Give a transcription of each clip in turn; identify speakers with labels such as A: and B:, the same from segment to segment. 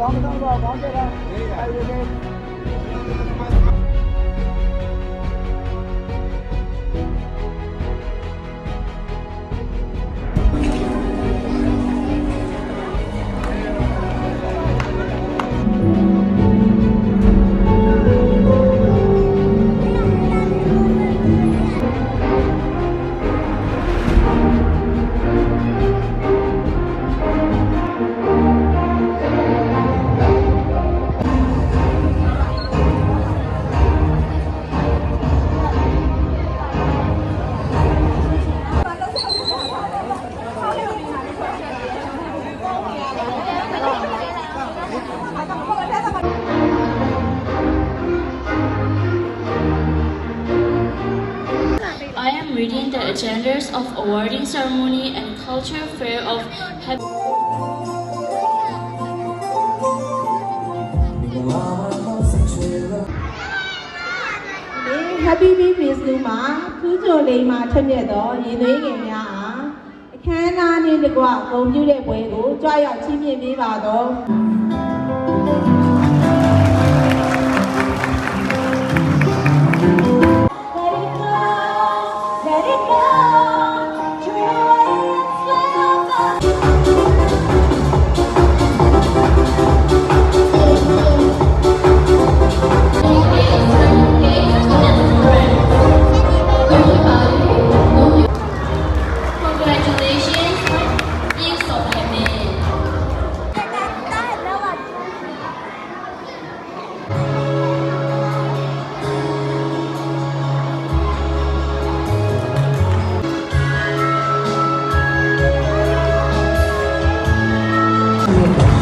A: Có
B: một năm 对对 agendas of awarding ceremony and culture fair of Happy
C: ဒီ Happy Bee Festival မှာထူးချွန်လေးမှာထက်မြက်သောရင်သွေးငယ်များအားအခမ်းအနားနှင့်တကွဂုဏ်ပြုတဲ့ပွဲကိုကြွရောက်ချီးမြှင့်ပေးပါသော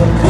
D: Thank you.